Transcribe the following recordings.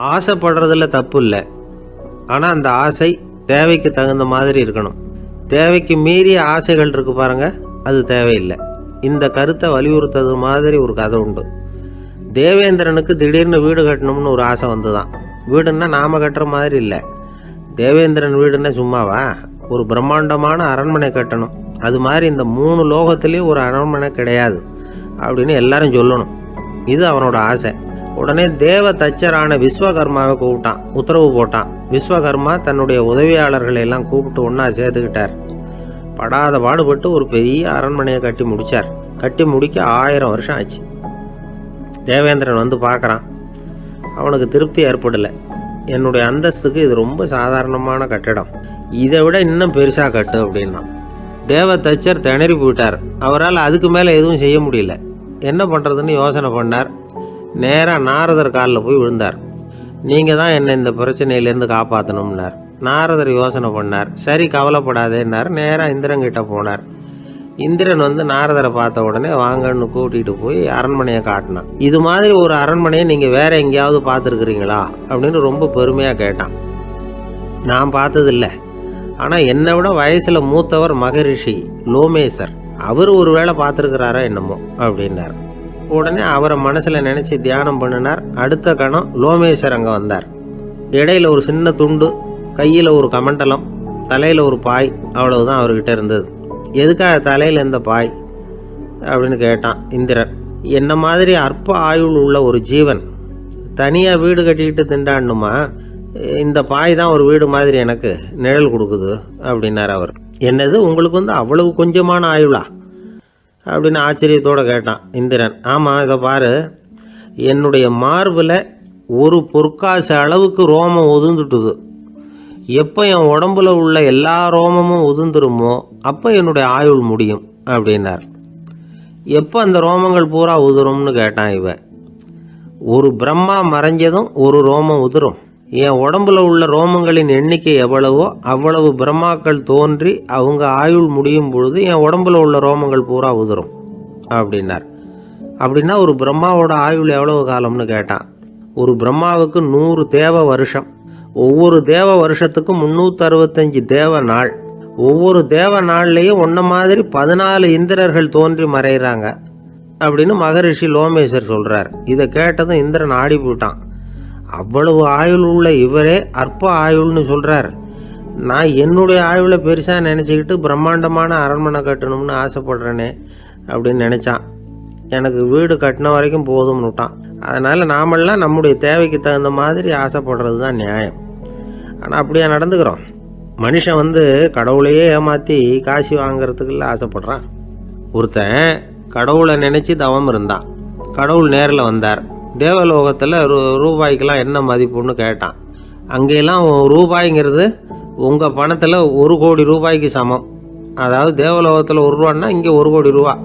ஆசைப்படுறதுல தப்பு இல்லை ஆனால் அந்த ஆசை தேவைக்கு தகுந்த மாதிரி இருக்கணும். தேவைக்கு மீறிய ஆசைகள் இருக்கு பாருங்க அது தேவையில்லை. இந்த கருத்தை வலியுறுத்தது மாதிரி ஒரு கதை உண்டு. தேவேந்திரனுக்கு திடீர்னு வீடு கட்டணும்னு ஒரு ஆசை வந்துதான். வீடுன்னா நாம் கட்டுற மாதிரி இல்லை. தேவேந்திரன் வீடுன்னா சும்மாவா? ஒரு பிரம்மாண்டமான அரண்மனை கட்டணும். அது மாதிரி இந்த மூணு லோகத்துலேயும் ஒரு அரண்மனை கிடையாது. அப்படின்னு எல்லாரும் சொல்லணும். இது அவனோட ஆசை. உடனே தேவ தச்சரான விஸ்வகர்மாவை கூப்பிட்டான். உத்தரவு போட்டான். விஸ்வகர்மா தன்னுடைய உதவியாளர்களை எல்லாம் கூப்பிட்டு ஒன்றா சேர்த்துக்கிட்டார். படாத பாடுபட்டு ஒரு பெரிய அரண்மனையை கட்டி முடிச்சார். கட்டி முடிக்க ஆயிரம் வருஷம் ஆச்சு. தேவேந்திரன் வந்து பார்க்குறான். அவனுக்கு திருப்தி ஏற்படலை. என்னுடைய அந்தஸ்துக்கு இது ரொம்ப சாதாரணமான கட்டிடம். இதை விட இன்னும் பெருசாக கட்டு அப்படின்னா தேவ தச்சர் திணறி போயிட்டார். அவரால் அதுக்கு மேலே எதுவும் செய்ய முடியல. என்ன பண்ணுறதுன்னு யோசனை பண்ணார். நேராக நாரதர் காலில் போய் விழுந்தார். நீங்கள் தான் என்னை இந்த பிரச்சனையிலேருந்து காப்பாற்றணும்னார் நாரதர் யோசனை பண்ணார். சரி கவலைப்படாதேன்னார். நேராக இந்திரங்கிட்ட போனார். இந்திரன் வந்து நாரதரை பார்த்த உடனே வாங்கன்னு கூட்டிகிட்டு போய் அரண்மனையை காட்டினான். இது மாதிரி ஒரு அரண்மனையை நீங்கள் வேற எங்கேயாவது பார்த்துருக்குறீங்களா? அப்படின்னு ரொம்ப பெருமையாக கேட்டான். நான் பார்த்ததில்ல. ஆனால் என்னை விட வயசில் மூத்தவர் மகரிஷி லோமேசர். அவர் ஒரு வேளை பார்த்துருக்கிறாரா என்னமோ? அப்படின்னார். உடனே அவரை மனசில் நினச்சி தியானம் பண்ணினார். அடுத்த கணம் லோமேஸ்வர் அங்கே வந்தார். இடையில ஒரு சின்ன துண்டு கையில் ஒரு கமண்டலம் தலையில் ஒரு பாய் அவ்வளவுதான் அவர்கிட்ட இருந்தது. எதுக்காக தலையில் இந்த பாய்? அப்படின்னு கேட்டான் இந்திரன். என்ன மாதிரி அற்ப ஆயுள் உள்ள ஒரு ஜீவன். தனியாக வீடு கட்டிக்கிட்டு திண்டாடணுமா இந்த பாய் தான் ஒரு வீடு மாதிரி எனக்கு நிழல் கொடுக்குது அப்படின்னார் அவர். என்னது? உங்களுக்கு வந்து அவ்வளவு கொஞ்சமான ஆயுளா? அப்படின்னு ஆச்சரியத்தோடு கேட்டான் இந்திரன். ஆமாம் இதை பாரு. என்னுடைய மார்பில் ஒரு பொற்காசு அளவுக்கு ரோமம் ஒதுந்துட்டுது எப்போ என் உடம்புல உள்ள எல்லா ரோமமும் உதிர்ந்துருமோ அப்போ என்னுடைய ஆயுள் முடியும் அப்படின்னார். எப்போ அந்த ரோமங்கள் பூரா உதிரும்னு கேட்டான் இவன். ஒரு பிரம்மா மறைஞ்சதும் ஒரு ரோமம் உதிரும். என் உடம்புல உள்ள ரோமங்களின் எண்ணிக்கை எவ்வளவோ அவ்வளவு பிரம்மாக்கள் தோன்றி அவங்க ஆயுள் முடியும் பொழுது என் உடம்புல உள்ள ரோமங்கள் பூரா உதிரும் அப்படின்னார். அப்படின்னா ஒரு பிரம்மாவோட ஆயுள் எவ்வளவு காலம்னு கேட்டான். ஒரு பிரம்மாவுக்கு நூறு தேவ வருஷம். ஒவ்வொரு தேவ வருஷத்துக்கும் முந்நூற்றறுபத்தஞ்சு தேவ நாள். ஒவ்வொரு தேவ நாள்லேயும் ஒன்றை மாதிரி பதினாலு இந்திரர்கள் தோன்றி மறைகிறாங்க அப்படின்னு மகரிஷி லோமேஸ்வர் சொல்கிறார் இதை கேட்டதும் இந்திரன் ஆடி போட்டான் அவ்வளவு ஆயுள் உள்ள இவரே அற்ப ஆயுள்னு சொல்கிறார் நான் என்னுடைய ஆயுவில் பெருசாக நினச்சிக்கிட்டு பிரம்மாண்டமான அரண்மனை கட்டணும்னு ஆசைப்படுறேனே அப்படின்னு நினச்சான். எனக்கு வீடு கட்டின வரைக்கும் போதும்னு விட்டான். அதனால் நாமெல்லாம் நம்முடைய தேவைக்கு தகுந்த மாதிரி ஆசைப்படுறது தான் நியாயம். ஆனால் அப்படியே நடந்துக்கிறோம். மனுஷன் வந்து கடவுளையே ஏமாற்றி காசு வாங்குறதுக்குள்ள ஆசைப்படுறான். ஒருத்தன் கடவுளை நினச்சி தவம் இருந்தான். கடவுள் நேரில் வந்தார். தேவலோகத்தில் ரூ ரூபாய்க்கெலாம் என்ன மதிப்புன்னு கேட்டான். அங்கெல்லாம் ரூபாய்ங்கிறது உங்கள் பணத்தில் ஒரு கோடி ரூபாய்க்கு சமம். அதாவது தேவலோகத்தில் ஒரு ரூபான்னா இங்கே ஒரு கோடி ரூபா.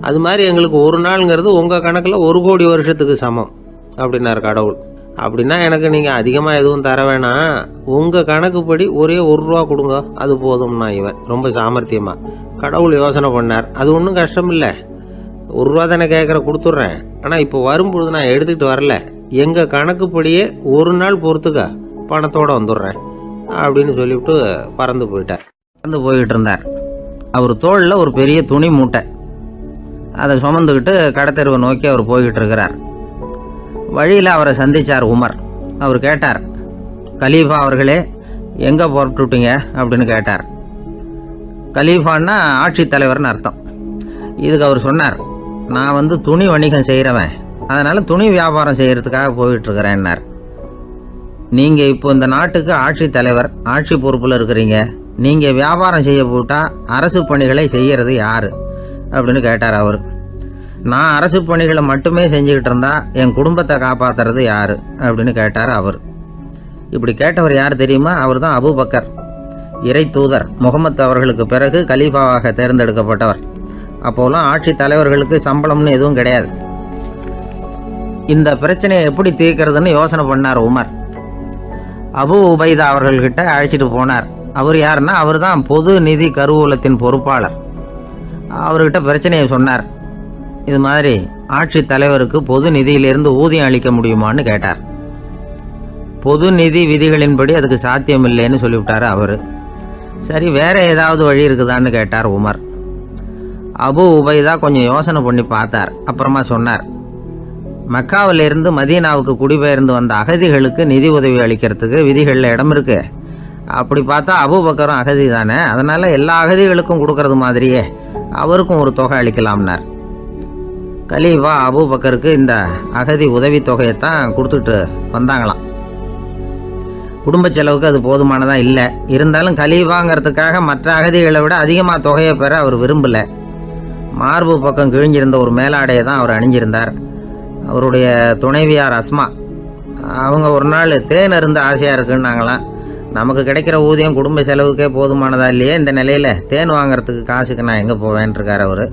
அது மாதிரி எங்களுக்கு ஒரு நாளுங்கிறது உங்கள் கணக்கில் ஒரு கோடி வருஷத்துக்கு சமம். அப்படின்னார் கடவுள். அப்படின்னா எனக்கு நீங்கள் அதிகமாக எதுவும் தர வேணாம். உங்கள் கணக்குப்படி ஒரே ஒரு ரூபா கொடுங்க. அது போதும்னா இவன். ரொம்ப சாமர்த்தியமாக கடவுள் யோசனை பண்ணார். அது ஒன்றும் கஷ்டம் இல்லை ஒரு ரூபா தானே கேட்குற கொடுத்துட்றேன். ஆனால் இப்போ வரும்பொழுது நான் எடுத்துக்கிட்டு வரல. எங்கள் கணக்குப்படியே ஒரு நாள் பொறுத்துக்க பணத்தோடு வந்துடுறேன் அப்படின்னு சொல்லிவிட்டு பறந்து போயிட்டார். பறந்து போய்கிட்டு இருந்தார். அவர் தோளில் ஒரு பெரிய துணி மூட்டை. அதை சுமந்துக்கிட்டு கடத்தெருவை நோக்கி அவர் போய்கிட்டு இருக்கிறார். வழியில் அவரை சந்திச்சார் உமர். அவர் கேட்டார் கலீஃபா அவர்களே எங்கே புறப்பட்டுட்டீங்க? அப்படின்னு கேட்டார். கலீஃபான்னா ஆட்சித் தலைவர்னு அர்த்தம். இதுக்கு அவர் சொன்னார் நான் வந்து துணி வணிகம் செய்கிறவன் அதனால் துணி வியாபாரம் செய்கிறதுக்காக போயிட்டுருக்கிறேன்னார். நீங்கள் இப்போ இந்த நாட்டுக்கு ஆட்சித் தலைவர் ஆட்சி பொறுப்பில் இருக்கிறீங்க. நீங்கள் வியாபாரம் செய்ய போட்டால் அரசு பணிகளை செய்கிறது யார்? அப்படின்னு கேட்டார் அவர். நான் அரசு பணிகளை மட்டுமே செஞ்சுக்கிட்டு இருந்தா என் குடும்பத்தை காப்பாத்துறது யார்? அப்படின்னு கேட்டார் அவர். இப்படி கேட்டவர் யார் தெரியுமா? அவர் தான் அபுபக்கர். இறை தூதர் முகமது அவர்களுக்கு பிறகு கலீஃபாவாக தேர்ந்தெடுக்கப்பட்டவர். அப்போலாம் ஆட்சி தலைவர்களுக்கு சம்பளம்னு எதுவும் கிடையாது. இந்த பிரச்சனையை எப்படி தீர்க்கறதுன்னு யோசனை பண்ணார் உமர். அபு உபைதா அவர்கள்கிட்ட அழைச்சிட்டு போனார். அவர் யாருன்னா அவர் தான் பொது நிதி கருவூலத்தின் பொறுப்பாளர். அவர்கிட்ட பிரச்சனையை சொன்னார். இது மாதிரி ஆட்சி தலைவருக்கு பொது நிதியிலிருந்து ஊதியம் அளிக்க முடியுமான்னு கேட்டார். பொது நிதி விதிகளின்படி அதுக்கு சாத்தியம் இல்லைன்னு சொல்லிவிட்டார் அவர். சரி வேற ஏதாவது வழி இருக்குதான்னு கேட்டார் உமர். அபு உபைதா கொஞ்சம் யோசனை பண்ணி பார்த்தார். அப்புறமா சொன்னார் மக்காவிலிருந்து மதீனாவுக்கு குடிபெயர்ந்து வந்த அகதிகளுக்கு நிதி உதவி அளிக்கிறதுக்கு விதிகளில் இடம் இருக்கு. அப்படி பார்த்தா அபுபக்கரும் அகதி தானே அதனால் எல்லா அகதிகளுக்கும் கொடுக்கறது மாதிரியே அவருக்கும் ஒரு தொகை அளிக்கலாம்னார். கலீஃபா அபுபக்கருக்கு இந்த அகதி உதவி தொகையைத்தான் கொடுத்துட்டு வந்தாங்களாம். குடும்ப செலவுக்கு அது போதுமானதாக இல்லை. இருந்தாலும் கலீஃபாங்கிறதுக்காக மற்ற அகதிகளை விட அதிகமாக தொகையை பெற அவர் விரும்பலை. மார்பு பக்கம் கிழிஞ்சிருந்த ஒரு மேலாடையை தான் அவர் அணிஞ்சிருந்தார். அவருடைய துணைவியார் அஸ்மா அவங்க ஒரு நாள் தேன் அருந்து ஆசையாக இருக்குன்னாங்களாம் நமக்கு கிடைக்கிற ஊதியம் குடும்ப செலவுக்கே போதுமானதா இல்லையே இந்த நிலையில் தேன் வாங்குறதுக்கு காசுக்கு நான் எங்கே போவேன்ருக்கார் அவர்.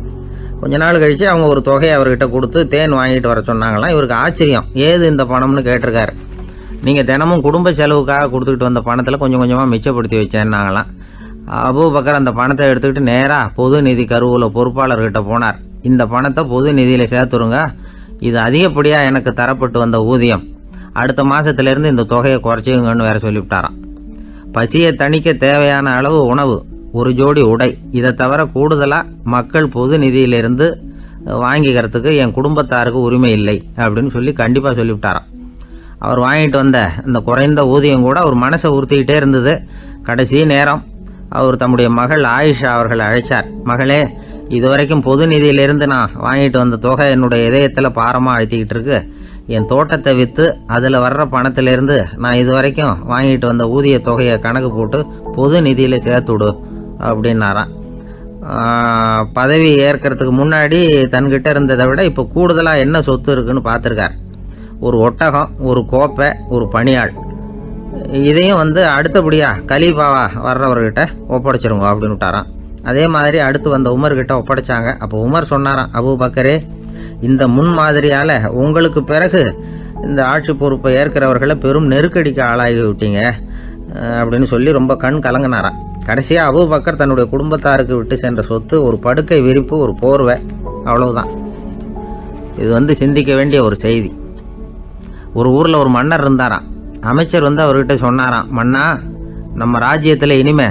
கொஞ்ச நாள் கழித்து அவங்க ஒரு தொகையை அவர்கிட்ட கொடுத்து தேன் வாங்கிட்டு வர சொன்னாங்களாம். இவருக்கு ஆச்சரியம் ஏது இந்த பணம்னு கேட்டிருக்காரு. நீங்கள் தினமும் குடும்ப செலவுக்காக கொடுத்துக்கிட்டு வந்த பணத்தில் கொஞ்சம் கொஞ்சமாக மிச்சப்படுத்தி வச்சேன்னாங்களாம். அபூபக்கர் அந்த பணத்தை எடுத்துக்கிட்டு நேராக பொது நிதி கருவூல பொறுப்பாளர்கிட்ட போனார். இந்த பணத்தை பொது நிதியில் சேர்த்துருங்க இது அதிகப்படியாக எனக்கு தரப்பட்டு வந்த ஊதியம். அடுத்த மாதத்துலேருந்து இந்த தொகையை குறைச்சிங்கன்னு வேற சொல்லிவிட்டாராம். பசியை தணிக்க தேவையான அளவு உணவு ஒரு ஜோடி உடை. இதை தவிர கூடுதலாக மக்கள் பொது நிதியிலிருந்து வாங்கிக்கிறதுக்கு என் குடும்பத்தாருக்கு உரிமை இல்லை அப்படின்னு சொல்லி கண்டிப்பாக சொல்லிவிட்டாராம். அவர் வாங்கிட்டு வந்த இந்த குறைந்த ஊதியம் கூட அவர் மனசை உறுத்திக்கிட்டே இருந்தது. கடைசி நேரம் அவர் தம்முடைய மகள் ஆயிஷா அவர்களை அழைச்சார். மகளே இதுவரைக்கும் பொது நிதியிலிருந்து நான் வாங்கிட்டு வந்த தொகை என்னுடைய இதயத்தில் பாரமாக அழுத்திக்கிட்டு இருக்கு. என் தோட்டத்தை விற்று அதில் வர்ற பணத்திலிருந்து நான் இதுவரைக்கும் வாங்கிட்டு வந்த ஊதிய தொகையை கணக்கு போட்டு பொது நிதியில் சேர்த்து விடு அப்படின்னாராம். பதவி ஏற்கிறதுக்கு முன்னாடி தன்கிட்ட இருந்ததை விட இப்போ கூடுதலாக என்ன சொத்து இருக்குன்னு பார்த்துருக்கார் ஒரு ஒட்டகம் ஒரு கோப்பை ஒரு பணியாள். இதையும் வந்து அடுத்தபடியாக கலீஃபாவா வர்றவர்கிட்ட ஒப்படைச்சிருங்க அப்படின்னு விட்டாராம். அதே மாதிரி அடுத்து வந்த உமர்கிட்ட ஒப்படைச்சாங்க. அப்போ உமர் சொன்னாராம் அபு பக்கரே இந்த முன்மாதிரியால் உங்களுக்கு பிறகு இந்த ஆட்சி பொறுப்பை ஏற்கிறவர்களை பெரும் நெருக்கடிக்கு ஆளாகி விட்டீங்க அப்படின்னு சொல்லி ரொம்ப கண் கலங்கினாராம். கடைசியாக அபுபக்கர் தன்னுடைய குடும்பத்தாருக்கு விட்டு சென்ற சொத்து ஒரு படுக்கை விரிப்பு ஒரு போர்வை அவ்வளவுதான். இது வந்து சிந்திக்க வேண்டிய ஒரு செய்தி. ஒரு ஊரில் ஒரு மன்னர் இருந்தாராம். அமைச்சர் வந்து அவர்கிட்ட சொன்னாராம் மன்னா நம்ம ராஜ்யத்தில் இனிமே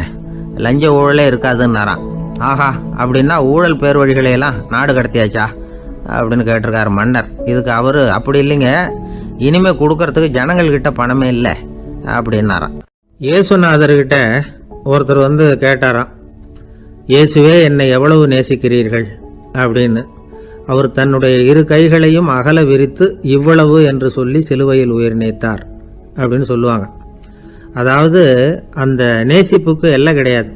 லஞ்ச ஊழலே இருக்காதுன்னாராம். ஆஹா அப்படின்னா ஊழல் பேர் வழிகளையெல்லாம் நாடு கடத்தியாச்சா? அப்படின்னு கேட்டிருக்காரு மன்னர். இதுக்கு அவர் அப்படி இல்லைங்க. இனிமே கொடுக்கறதுக்கு ஜனங்கள்கிட்ட பணமே இல்லை அப்படின்னாராம். இயேசுநாதர்கிட்ட ஒருத்தர் வந்து கேட்டாராம் இயேசுவே என்னை எவ்வளவு நேசிக்கிறீர்கள்? அப்படின்னு. அவர் தன்னுடைய இரு கைகளையும் அகல விரித்து இவ்வளவு என்று சொல்லி சிலுவையில் உயிர் நீத்தார். அப்படின்னு சொல்லுவாங்க. அதாவது அந்த நேசிப்புக்கு எல்லை கிடையாது.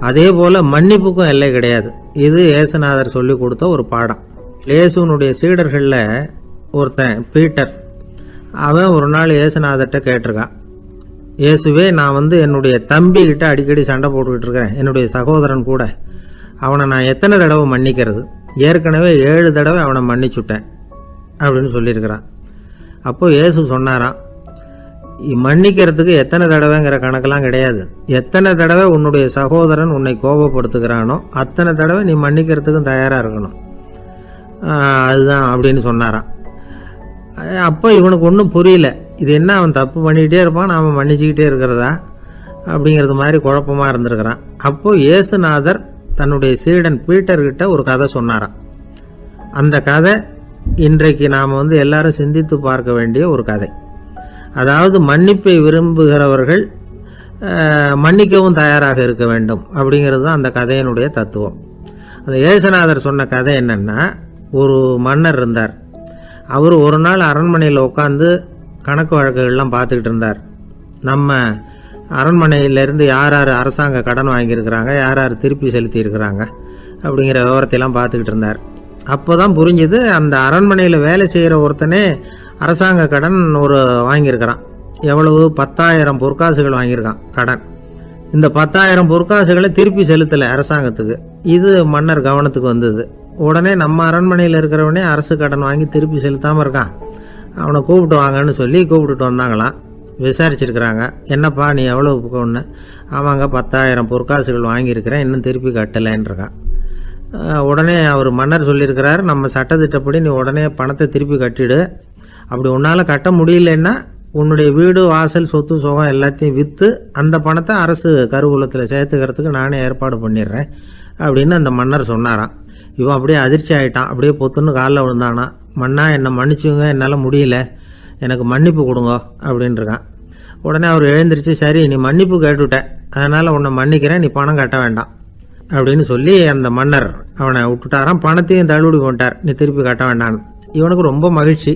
அதே போல் மன்னிப்புக்கும் எல்லை கிடையாது. இது ஏசுநாதர் சொல்லி கொடுத்த ஒரு பாடம். இயேசுனுடைய சீடர்களில் ஒருத்தன் பீட்டர். அவன் ஒரு நாள் இயேசுநாதர்கிட்ட கேட்டிருக்கான். இயேசுவே நான் வந்து என்னுடைய தம்பிக்கிட்ட அடிக்கடி சண்டை போட்டுக்கிட்டு இருக்கிறேன். என்னுடைய சகோதரன் கூட. அவனை நான் எத்தனை தடவை மன்னிக்கிறது? ஏற்கனவே ஏழு தடவை அவனை மன்னிச்சுட்டேன். அப்படின்னு சொல்லியிருக்கிறான். அப்போது இயேசு சொன்னாராம் மன்னிக்கிறதுக்கு எத்தனை தடவைங்கிற கணக்கெல்லாம் கிடையாது. எத்தனை தடவை உன்னுடைய சகோதரன் உன்னை கோபப்படுத்துகிறானோ அத்தனை தடவை நீ மன்னிக்கிறதுக்கும் தயாராக இருக்கணும். அதுதான் அப்படின்னு சொன்னாராம். அப்போ இவனுக்கு ஒன்றும் புரியல. இது என்ன அவன் தப்பு பண்ணிக்கிட்டே இருப்பான் நாம் மன்னிச்சுக்கிட்டே இருக்கிறதா? அப்படிங்கிறது மாதிரி குழப்பமாக இருந்திருக்கிறான். அப்போது இயேசுநாதர் தன்னுடைய சீடன் பீட்டர்கிட்ட ஒரு கதை சொன்னாராம். அந்த கதை இன்றைக்கு நாம் வந்து எல்லாரும் சிந்தித்து பார்க்க வேண்டிய ஒரு கதை. அதாவது மன்னிப்பை விரும்புகிறவர்கள் மன்னிக்கவும் தயாராக இருக்க வேண்டும் அப்படிங்கிறது தான் அந்த கதையினுடைய தத்துவம். அந்த ஏசுநாதர் சொன்ன கதை என்னென்னா ஒரு மன்னர் இருந்தார். அவர் ஒரு நாள் அரண்மனையில் உட்காந்து கணக்கு வழக்குகள்லாம் பார்த்துக்கிட்டு இருந்தார். நம்ம அரண்மனையிலேருந்து யார் யார் அரசாங்க கடன் வாங்கியிருக்கிறாங்க யார் யார் திருப்பி செலுத்தியிருக்கிறாங்க அப்படிங்கிற விவரத்தையெல்லாம் பார்த்துக்கிட்டு இருந்தார். அப்போ தான் புரிஞ்சுது அந்த அரண்மனையில் வேலை செய்கிற ஒருத்தனே அரசாங்க கடன் ஒரு வாங்கியிருக்கிறான். எவ்வளவு? பத்தாயிரம் பொற்காசுகள் வாங்கியிருக்கான் கடன். இந்த பத்தாயிரம் பொற்காசுகளை திருப்பி செலுத்தலை அரசாங்கத்துக்கு. இது மன்னர் கவனத்துக்கு வந்தது. உடனே நம்ம அரண்மனையில் இருக்கிறவனே அரசு கடன் வாங்கி திருப்பி செலுத்தாமல் இருக்கான். அவனை கூப்பிட்டு வாங்கன்னு சொல்லி கூப்பிட்டுட்டு வந்தாங்களாம். விசாரிச்சிருக்கிறாங்க. என்னப்பா நீ எவ்வளோ ஒன்று ஆமாங்க பத்தாயிரம் பொற்காசுகள் வாங்கியிருக்கிறேன் இன்னும் திருப்பி கட்டலைன்றிருக்கான் உடனே அவர் மன்னர் சொல்லியிருக்கிறார் நம்ம சட்டத்திட்டப்படி நீ உடனே பணத்தை திருப்பி கட்டிடு. அப்படி உன்னால் கட்ட முடியலன்னா உன்னுடைய வீடு வாசல் சொத்து சுகம் எல்லாத்தையும் விற்று அந்த பணத்தை அரசு கருவூலத்தில் சேர்த்துக்கிறதுக்கு நானே ஏற்பாடு பண்ணிடுறேன் அப்படின்னு அந்த மன்னர் சொன்னாராம். இவன் அப்படியே அதிர்ச்சி ஆகிட்டான் அப்படியே பொத்துன்னு காலில் விழுந்தானா? மன்னா என்னை மன்னிச்சுங்க என்னால் முடியல. எனக்கு மன்னிப்பு கொடுங்க அப்படின்ருக்கான் உடனே அவர் எழுந்திருச்சு சரி நீ மன்னிப்பு கேட்டுவிட்டேன் அதனால் உன்னை மன்னிக்கிறேன் நீ பணம் கட்ட வேண்டாம் அப்படின்னு சொல்லி அந்த மன்னர் அவனை விட்டுட்டாராம். பணத்தையும் தள்ளுபடி பண்ணிட்டார். நீ திருப்பி கட்ட வேண்டான்னு இவனுக்கு ரொம்ப மகிழ்ச்சி.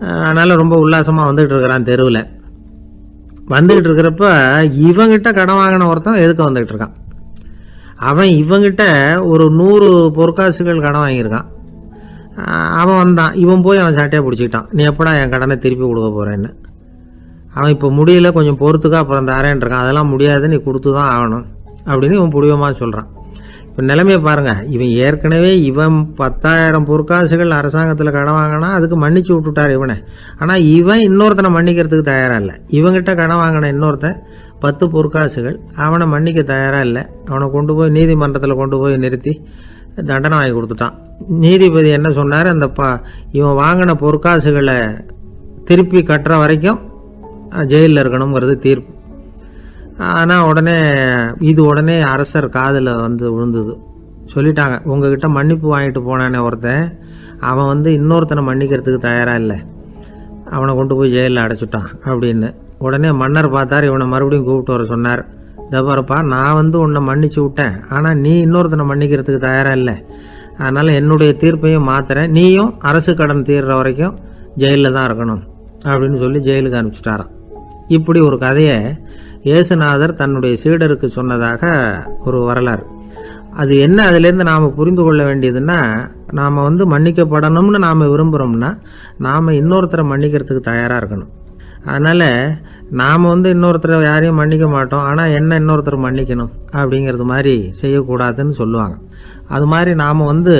அதனால் ரொம்ப உல்லாசமாக வந்துகிட்டு இருக்கிறான் தெருவில். வந்துக்கிட்டு இருக்கிறப்ப இவங்கிட்ட கடன் வாங்கின ஒருத்தன் எதுக்கு வந்துகிட்டு இருக்கான்? அவன் இவங்கிட்ட ஒரு நூறு பொற்காசுகள் கடன் வாங்கியிருக்கான். அவன் வந்தான். இவன் போய் அவன் சாட்டையாக பிடிச்சிக்கிட்டான். நீ எப்படா என் கடனை திருப்பி கொடுக்க போகிறேன்னு அவன் இப்போ முடியல கொஞ்சம் பொறுத்துக்கா அப்புறம் தரேன் இருக்கான். அதெல்லாம் முடியாது நீ கொடுத்து தான் ஆகணும் அப்படின்னு இவன் புடிவமாக சொல்கிறான் இப்போ நிலைமையை பாருங்கள் இவன் ஏற்கனவே இவன் பத்தாயிரம் பொற்காசுகள் அரசாங்கத்தில் கடன் வாங்கினா அதுக்கு மன்னிச்சு விட்டுட்டார் இவனை. ஆனால் இவன் இன்னொருத்தனை மன்னிக்கிறதுக்கு தயாராக இல்லை. இவங்கிட்ட கடன் வாங்கின இன்னொருத்தன் பத்து பொற்காசுகள் அவனை மன்னிக்க தயாராக இல்லை. அவனை கொண்டு போய் நீதிமன்றத்தில் கொண்டு போய் நிறுத்தி தண்டனை வாங்கி கொடுத்துட்டான். நீதிபதி என்ன சொன்னார்? அந்த ப இவன் வாங்கின பொற்காசுகளை திருப்பி கட்டுற வரைக்கும் ஜெயிலில் இருக்கணுங்கிறது தீர்ப்பு. ஆனால் உடனே இது உடனே அரசர் காதில் வந்து விழுந்தது. சொல்லிட்டாங்க உங்ககிட்ட மன்னிப்பு வாங்கிட்டு போனானே ஒருத்தன். அவன் வந்து இன்னொருத்தனை மன்னிக்கிறதுக்கு தயாராக இல்லை. அவனை கொண்டு போய் ஜெயிலில் அடைச்சிட்டான் அப்படின்னு. உடனே மன்னர் பார்த்தார் இவனை மறுபடியும் கூப்பிட்டு வர சொன்னார். தபாரப்பா நான் வந்து உன்னை மன்னிச்சு விட்டேன். ஆனால் நீ இன்னொருத்தனை மன்னிக்கிறதுக்கு தயாராக இல்லை. அதனால் என்னுடைய தீர்ப்பையும் மாத்துறேன். நீயும் அரசு கடன் தீர்ற வரைக்கும் ஜெயிலில் தான் இருக்கணும் அப்படின்னு சொல்லி ஜெயிலுக்கு அனுப்பிச்சிட்டாரான் இப்படி ஒரு கதையை இயேசுநாதர் தன்னுடைய சீடருக்கு சொன்னதாக ஒரு வரலாறு. அது என்ன அதுலேருந்து நாம் புரிந்து கொள்ள வேண்டியதுன்னா நாம் வந்து மன்னிக்கப்படணும்னு நாம் விரும்புகிறோம்னா நாம் இன்னொருத்தரை மன்னிக்கிறதுக்கு தயாராக இருக்கணும். அதனால் நாம் வந்து இன்னொருத்தரை யாரையும் மன்னிக்க மாட்டோம் ஆனால் என்ன இன்னொருத்தர் மன்னிக்கணும் அப்படிங்கிறது மாதிரி செய்யக்கூடாதுன்னு சொல்லுவாங்க. அது மாதிரி நாம் வந்து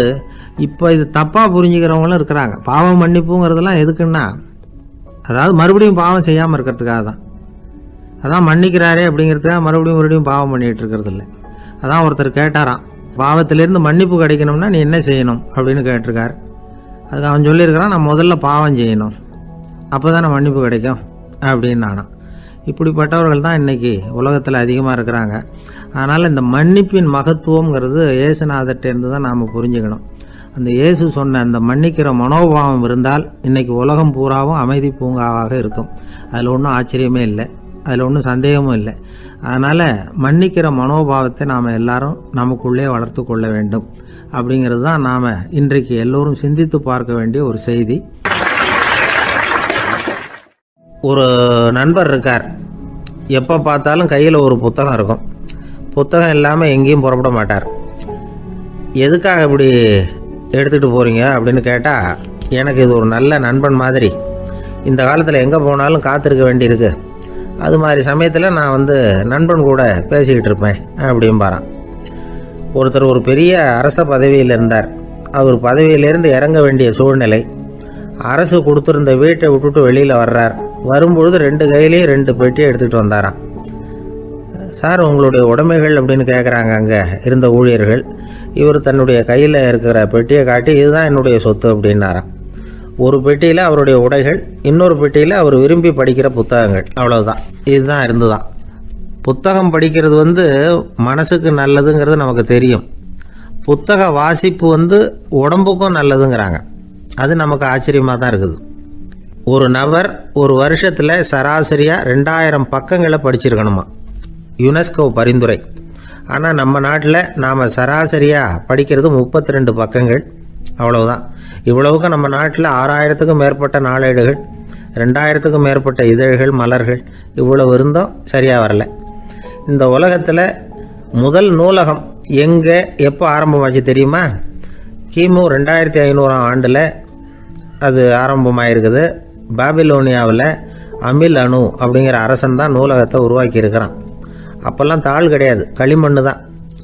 இப்போ இது தப்பாக புரிஞ்சுக்கிறவங்களும் இருக்கிறாங்க. பாவம் மன்னிப்புங்கிறதெல்லாம் எதுக்குன்னா அதாவது மறுபடியும் பாவம் செய்யாமல் இருக்கிறதுக்காக தான் அதான் மன்னிக்கிறாரே அப்படிங்கிறதுக்காக மறுபடியும் மறுபடியும் பாவம் பண்ணிகிட்டு இருக்கிறது இல்லை. அதான் ஒருத்தர் கேட்டாராம் பாவத்திலேருந்து மன்னிப்பு கிடைக்கணும்னா நீ என்ன செய்யணும் அப்படின்னு கேட்டிருக்கார். அதுக்கு அவன் சொல்லியிருக்கிறான் நான் முதல்ல பாவம் செய்யணும். அப்போ தானே மன்னிப்பு கிடைக்கும் அப்படின்னு நானாம் இப்படிப்பட்டவர்கள் தான் இன்றைக்கி உலகத்தில் அதிகமாக இருக்கிறாங்க. அதனால் இந்த மன்னிப்பின் மகத்துவங்கிறது இயேசுநாதர்கிட்டேருந்து தான் நாம் புரிஞ்சுக்கணும். அந்த இயேசு சொன்ன அந்த மன்னிக்கிற மனோபாவம் இருந்தால் இன்றைக்கி உலகம் பூராவும் அமைதி பூங்காவாக இருக்கும். அதில் ஒன்றும் ஆச்சரியமே இல்லை. அதில் ஒன்றும் சந்தேகமும் இல்லை. அதனால் மன்னிக்கிற மனோபாவத்தை நாம் எல்லாரும் நமக்குள்ளே வளர்த்து கொள்ள வேண்டும். அப்படிங்கிறது தான் நாம் இன்றைக்கு எல்லோரும் சிந்தித்து பார்க்க வேண்டிய ஒரு செய்தி. ஒரு நண்பர் இருக்கார். எப்போ பார்த்தாலும் கையில் ஒரு புத்தகம் இருக்கும். புத்தகம் இல்லாமல் எங்கேயும் புறப்பட மாட்டார். எதுக்காக இப்படி எடுத்துகிட்டு போகிறீங்க அப்படின்னு கேட்டால் எனக்கு இது ஒரு நல்ல நண்பன் மாதிரி. இந்த காலத்தில் எங்கே போனாலும் காத்திருக்க வேண்டியிருக்கு. அது மாதிரி சமயத்தில் நான் வந்து நண்பன் கூட பேசிக்கிட்டு இருப்பேன் அப்படிம்பாரான் ஒருத்தர் ஒரு பெரிய அரச பதவியில் இருந்தார். அவர் பதவியிலேருந்து இறங்க வேண்டிய சூழ்நிலை. அரசு கொடுத்துருந்த வீட்டை விட்டுட்டு வெளியில் வர்றார். வரும்பொழுது ரெண்டு கையிலையும் ரெண்டு பெட்டியை எடுத்துகிட்டு வந்தாராம். சார் உங்களுடைய உடைமைகள் அப்படின்னு கேட்குறாங்க அங்கே இருந்த ஊழியர்கள். இவர் தன்னுடைய கையில் இருக்கிற பெட்டியை காட்டி இதுதான் என்னுடைய சொத்து அப்படின்னாராம். ஒரு பெட்டியில் அவருடைய உடைகள் இன்னொரு பெட்டியில் அவர் விரும்பி படிக்கிற புத்தகங்கள். அவ்வளோதான் இதுதான் இருந்துதான். புத்தகம் படிக்கிறது வந்து மனசுக்கு நல்லதுங்கிறது நமக்கு தெரியும். புத்தக வாசிப்பு வந்து உடம்புக்கும் நல்லதுங்கிறாங்க. அது நமக்கு ஆச்சரியமாக தான் இருக்குது. ஒரு நபர் ஒரு வருஷத்தில் சராசரியாக ரெண்டாயிரம் பக்கங்களை படிச்சிருக்கணுமா? யுனெஸ்கோ பரிந்துரை. ஆனால் நம்ம நாட்டில் நாம் சராசரியாக படிக்கிறது முப்பத்தி ரெண்டு பக்கங்கள். அவ்வளவுதான். இவ்வளவுக்கு நம்ம நாட்டில் ஆறாயிரத்துக்கும் மேற்பட்ட நாளேடுகள் ரெண்டாயிரத்துக்கும் மேற்பட்ட இதழ்கள் மலர்கள் இவ்வளவு இருந்தோம் சரியாக வரல. இந்த உலகத்தில் முதல் நூலகம் எங்கே எப்போ ஆரம்பமாச்சு தெரியுமா? கிமு ரெண்டாயிரத்தி ஐநூறாம் ஆண்டில் அது ஆரம்பமாயிருக்குது. பாபிலோனியாவில் அமில் அணு அப்படிங்கிற அரசன் தான் நூலகத்தை உருவாக்கி இருக்கிறான் அப்போல்லாம் தாள் கிடையாது களிமண் தான்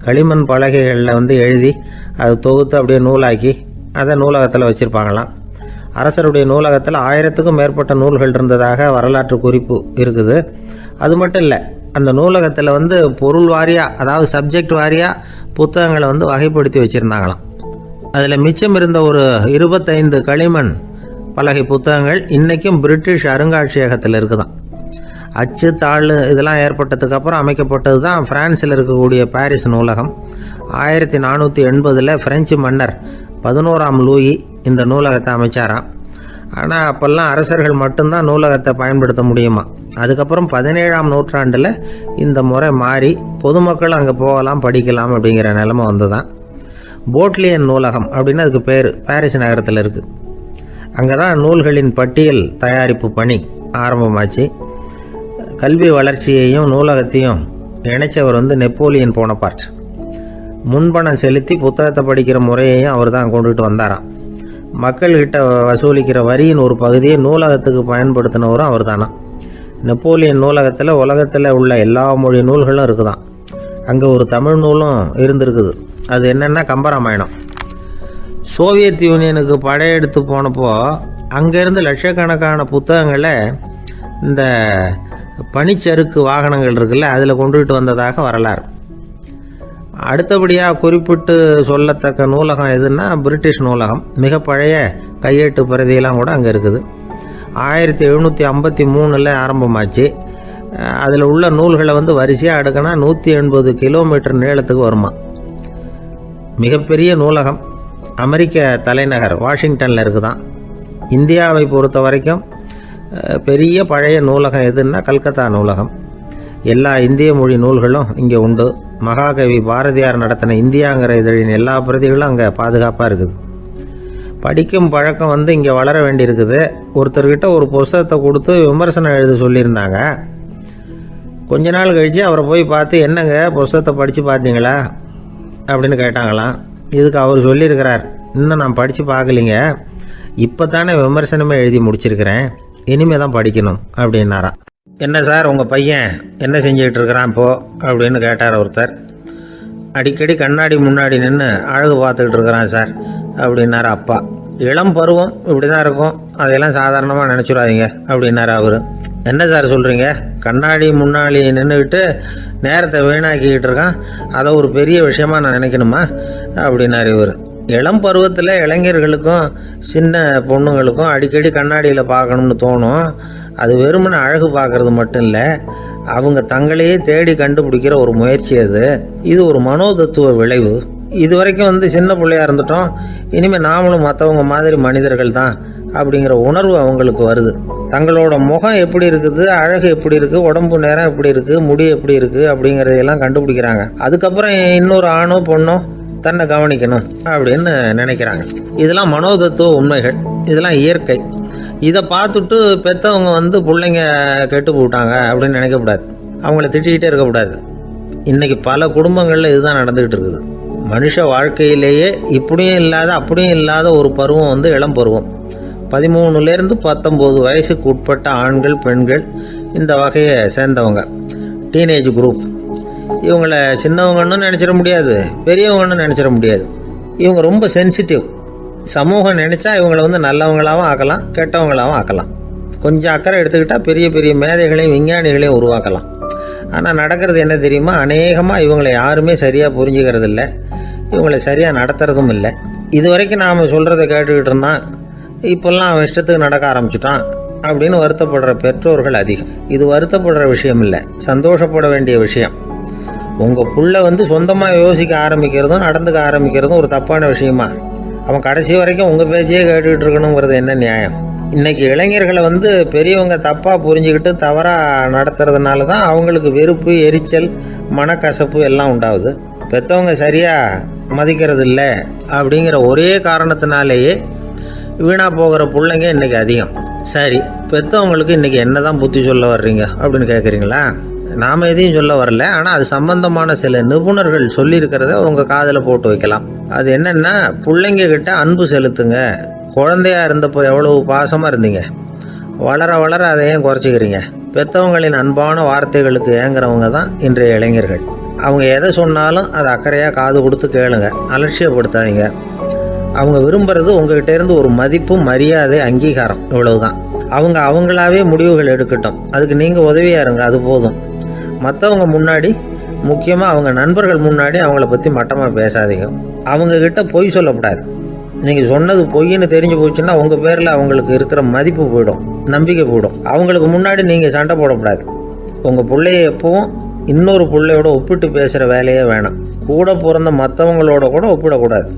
களிமண் பலகைகளில் வந்து எழுதி அது தொகுத்து அப்படியே நூலாக்கி அதை நூலகத்தில் வச்சுருப்பாங்களாம். அரசருடைய நூலகத்தில் ஆயிரத்துக்கும் மேற்பட்ட நூல்கள் இருந்ததாக வரலாற்று குறிப்பு இருக்குது. அது மட்டும் இல்லை அந்த நூலகத்தில் வந்து பொருள் வாரியாக அதாவது சப்ஜெக்ட் வாரியாக புத்தகங்களை வந்து வகைப்படுத்தி வச்சுருந்தாங்களாம். அதில் மிச்சம் இருந்த ஒரு இருபத்தைந்து களிமண் பலகை புத்தகங்கள் இன்றைக்கும் பிரிட்டிஷ் அருங்காட்சியகத்தில் இருக்குதான் அச்சு தாள் இதெல்லாம் ஏற்பட்டதுக்கப்புறம் அமைக்கப்பட்டது தான் ஃப்ரான்ஸில் இருக்கக்கூடிய பாரிஸ் நூலகம். ஆயிரத்தி நானூற்றி எண்பதில் பிரெஞ்சு மன்னர் பதினோராம் லூயி இந்த நூலகத்தை அமைச்சாராம் ஆனால் அப்போல்லாம் அரசர்கள் மட்டும்தான் நூலகத்தை பயன்படுத்த முடியுமா? அதுக்கப்புறம் பதினேழாம் நூற்றாண்டில் இந்த முறை மாறி பொதுமக்கள் அங்கே போகலாம் படிக்கலாம் அப்படிங்கிற நிலமை வந்து தான் போட்லியன் நூலகம் அப்படின்னு அதுக்கு பேர் பாரிஸ் நகரத்தில் இருக்குது அங்கே தான் நூல்களின் பட்டியல் தயாரிப்பு பணி ஆரம்பமாச்சு. கல்வி வளர்ச்சியையும் நூலகத்தையும் இணைச்சவர் வந்து நெப்போலியன் போனபார்ட். முன்பணம் செலுத்தி புத்தகத்தை படிக்கிற முறையையும் அவர் தான் கொண்டுட்டு வந்தாராம். மக்கள்கிட்ட வசூலிக்கிற வரியின் ஒரு பகுதியை நூலகத்துக்கு பயன்படுத்தினவரும் அவர் தானா நெப்போலியன் நூலகத்தில் உலகத்தில் உள்ள எல்லா மொழி நூல்களும் இருக்குதான் அங்கே ஒரு தமிழ் நூலும் இருந்திருக்குது. அது என்னென்னா கம்பராமாயணம். சோவியத் யூனியனுக்கு படையெடுத்து போனப்போ அங்கேருந்து லட்சக்கணக்கான புத்தகங்களை இந்த பனிச்சறுக்கு வாகனங்கள் இருக்குல்ல அதில் கொண்டுகிட்டு வந்ததாக வரலாறு. அடுத்தபடியாக குறிப்பிட்டு சொல்லத்தக்க நூலகம் எதுன்னா பிரிட்டிஷ் நூலகம். மிக பழைய கையெட்டு பிரதியெல்லாம் கூட அங்கே இருக்குது. ஆயிரத்தி எழுநூற்றி ஐம்பத்தி மூணில் ஆரம்பமாச்சு. அதில் உள்ள நூல்களை வந்து வரிசையாக அடுக்கினா நூற்றி எண்பது கிலோமீட்டர் நீளத்துக்கு வருமா. மிகப்பெரிய நூலகம். அமெரிக்க தலைநகர் வாஷிங்டனில் இருக்குதான். இந்தியாவை பொறுத்த வரைக்கும் பெரிய பழைய நூலகம் எதுன்னா கல்கத்தா நூலகம். எல்லா இந்திய மொழி நூல்களும் இங்கே உண்டு. மகாகவி பாரதியார் நடத்தின இந்தியாங்கிற இதழின் எல்லா பிரதிகளும் அங்கே பாதுகாப்பாக இருக்குது. படிக்கும் பழக்கம் வந்து இங்கே வளர வேண்டியிருக்குது. ஒருத்தர்கிட்ட ஒரு புஸ்தகத்தை கொடுத்து விமர்சனம் எழுத சொல்லியிருந்தாங்க. கொஞ்ச நாள் கழித்து அவரை போய் பார்த்து என்னங்க புஸ்தகத்தை படித்து பார்த்தீங்களா? அப்படின்னு கேட்டாங்களாம். இதுக்கு அவர் சொல்லியிருக்கிறார் இன்னும் நான் படித்து பார்க்கலிங்க. இப்போ தானே விமர்சனமே எழுதி முடிச்சிருக்கிறேன். இனிமே தான் படிக்கணும் அப்படின்னாராம். என்ன சார் உங்கள் பையன் என்ன செஞ்சுக்கிட்டு இருக்கிறான் இப்போ? அப்படின்னு கேட்டார் ஒருத்தர். அடிக்கடி கண்ணாடி முன்னாடி நின்று அழகு பார்த்துக்கிட்டு இருக்கிறான் சார் அப்படின்னாரு அப்பா. இளம் பருவம் இப்படி தான் இருக்கும். அதையெல்லாம் சாதாரணமாக நினச்சிடாதீங்க அப்படின்னாரு அவர். என்ன சார் சொல்கிறீங்க கண்ணாடி முன்னாடி நின்றுக்கிட்டு நேரத்தை வீணாக்கிக்கிட்டு இருக்கான் அதை ஒரு பெரிய விஷயமா நான் நினைக்கணுமா? அப்படின்னாரு இவர். இளம் பருவத்தில் இளைஞர்களுக்கும் சின்ன பொண்ணுங்களுக்கும் அடிக்கடி கண்ணாடியில் பார்க்கணும்னு தோணும். அது வெறுமனே அழகு பார்க்கறது மட்டும் இல்லை அவங்க தங்களையே தேடி கண்டுபிடிக்கிற ஒரு முயற்சி அது. இது ஒரு மனோதத்துவ விளைவு. இது வரைக்கும் வந்து சின்ன பிள்ளையா இருந்துட்டோம் இனிமேல் நாமளும் மற்றவங்க மாதிரி மனிதர்கள் தான் அப்படிங்கிற உணர்வு அவங்களுக்கு வருது. தங்களோட முகம் எப்படி இருக்குது அழகு எப்படி இருக்குது உடம்பு நேரம் எப்படி இருக்குது முடி எப்படி இருக்குது அப்படிங்கிறதையெல்லாம் கண்டுபிடிக்கிறாங்க. அதுக்கப்புறம் இன்னொரு ஆணோ பொண்ணோ தன்னை கவனிக்கணும் அப்படின்னு நினைக்கிறாங்க. இதெல்லாம் மனோதத்துவ உண்மைகள். இதெல்லாம் இயற்கை. இதை பார்த்துட்டு பெற்றவங்க வந்து பிள்ளைங்க கெட்டு போட்டாங்க அப்படின்னு நினைக்கக்கூடாது. அவங்கள திட்டிக்கிட்டே இருக்கக்கூடாது. இன்றைக்கி பல குடும்பங்களில் இதுதான் நடந்துக்கிட்டு இருக்குது. மனுஷ வாழ்க்கையிலேயே இப்படியும் இல்லாத அப்படியும் இல்லாத ஒரு பருவம் வந்து இளம் பருவம். பதிமூணுலேருந்து பத்தொம்போது வயசுக்கு உட்பட்ட ஆண்கள் பெண்கள் இந்த வகையை சேர்ந்தவங்க. டீனேஜ் குரூப் இவங்கள சின்னவங்கன்னு நினச்சிட முடியாது பெரியவங்கன்னு நினச்சிட முடியாது. இவங்க ரொம்ப சென்சிட்டிவ் சமூகம் நினச்சா இவங்களை வந்து நல்லவங்களாகவும் ஆக்கலாம் கெட்டவங்களாகவும் ஆக்கலாம். கொஞ்சம் அக்கறை எடுத்துக்கிட்டால் பெரிய பெரிய மேதைகளையும் விஞ்ஞானிகளையும் உருவாக்கலாம். ஆனால் நடக்கிறது என்ன தெரியுமா? அநேகமாக இவங்களை யாருமே சரியாக புரிஞ்சுக்கிறது இல்லை. இவங்களை சரியாக நடத்துறதும் இல்லை. இது வரைக்கும் நாம் சொல்கிறத கேட்டுக்கிட்டு இருந்தான் இப்போல்லாம் அவன் இஷ்டத்துக்கு நடக்க ஆரம்பிச்சிட்டான் அப்படின்னு வருத்தப்படுற பெற்றோர்கள் அதிகம். இது வருத்தப்படுற விஷயம் இல்லை. சந்தோஷப்பட வேண்டிய விஷயம். உங்கள் புள்ள வந்து சொந்தமாக யோசிக்க ஆரம்பிக்கிறதும் நடந்துக்க ஆரம்பிக்கிறதும் ஒரு தப்பான விஷயமா? அவன் கடைசி வரைக்கும் உங்கள் பேச்சையே கேட்டுக்கிட்டு இருக்கணுங்கிறது என்ன நியாயம்? இன்றைக்கி இளைஞர்களை வந்து பெரியவங்க தப்பாக புரிஞ்சுக்கிட்டு தவறாக நடத்துறதுனால தான் அவங்களுக்கு வெறுப்பு எரிச்சல் மனக்கசப்பு எல்லாம் உண்டாகுது. பெற்றவங்க சரியாக மதிக்கிறது இல்லை அப்படிங்கிற ஒரே காரணத்தினாலேயே வீணாக போகிற பிள்ளைங்க இன்றைக்கி அதிகம். சரி பெற்றவங்களுக்கு இன்றைக்கி என்ன தான் புத்தி சொல்ல வர்றீங்க அப்படின்னு கேட்குறீங்களா நாம் எதையும் சொல்ல வரல. ஆனால் அது சம்பந்தமான சில நிபுணர்கள் சொல்லியிருக்கிறத உங்கள் காதில் போட்டு வைக்கலாம். அது என்னென்னா பிள்ளைங்க கிட்ட அன்பு செலுத்துங்க. குழந்தையா இருந்தப்போ எவ்வளவு பாசமாக இருந்தீங்க? வளர வளர அதை ஏன் குறைச்சிக்கிறீங்க? பெற்றவங்களின் அன்பான வார்த்தைகளுக்கு ஏங்குறவங்க தான் இன்றைய இளைஞர்கள். அவங்க எதை சொன்னாலும் அதை அக்கறையாக காது கொடுத்து கேளுங்க. அலட்சியப்படுத்தாதீங்க. அவங்க விரும்புகிறது உங்ககிட்ட இருந்து ஒரு மதிப்பு மரியாதை அங்கீகாரம் இவ்வளவுதான். அவங்க அவங்களாவே முடிவுகள் எடுக்கட்டும். அதுக்கு நீங்கள் உதவியாக இருங்க. அது போதும். மற்றவங்க முன்னாடி முக்கியமாக அவங்க நண்பர்கள் முன்னாடி அவங்கள பற்றி மட்டமாக பேசாதீங்க. அவங்கக்கிட்ட பொய் சொல்லக்கூடாது நீங்கள் சொன்னது பொய்ன்னு தெரிஞ்சு போச்சுன்னா உங்கள் பேரில் அவங்களுக்கு இருக்கிற மதிப்பு போயிடும் நம்பிக்கை போயிடும். அவங்களுக்கு முன்னாடி நீங்கள் சண்டை போடக்கூடாது உங்கள் பிள்ளைய எப்பவும் இன்னொரு பிள்ளையோட ஒப்பிட்டு பேசுகிற வேலையே வேணாம். கூட பிறந்த மற்றவங்களோட கூட ஒப்பிடக்கூடாது.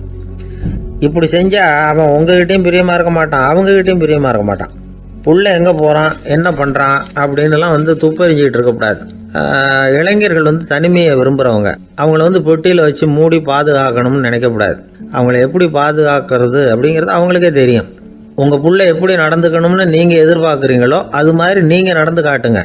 இப்படி செஞ்சால் அவன் உங்ககிட்டையும் பிரியமாக இருக்க மாட்டான் அவங்ககிட்டையும் பிரியமாக இருக்க மாட்டான். புள்ள எங்கே போகிறான் என்ன பண்ணுறான் அப்படின்னுலாம் வந்து துப்பறிஞ்சிக்கிட்டு இருக்கக்கூடாது. இளைஞர்கள் வந்து தனிமையை விரும்புகிறவங்க அவங்கள வந்து பெட்டியில் வச்சு மூடி பாதுகாக்கணும்னு நினைக்கக்கூடாது. அவங்கள எப்படி பாதுகாக்கிறது அப்படிங்கிறது அவங்களுக்கே தெரியும். உங்கள் புள்ள எப்படி நடந்துக்கணும்னு நீங்கள் எதிர்பார்க்குறீங்களோ அது மாதிரி நீங்கள் நடந்து காட்டுங்க.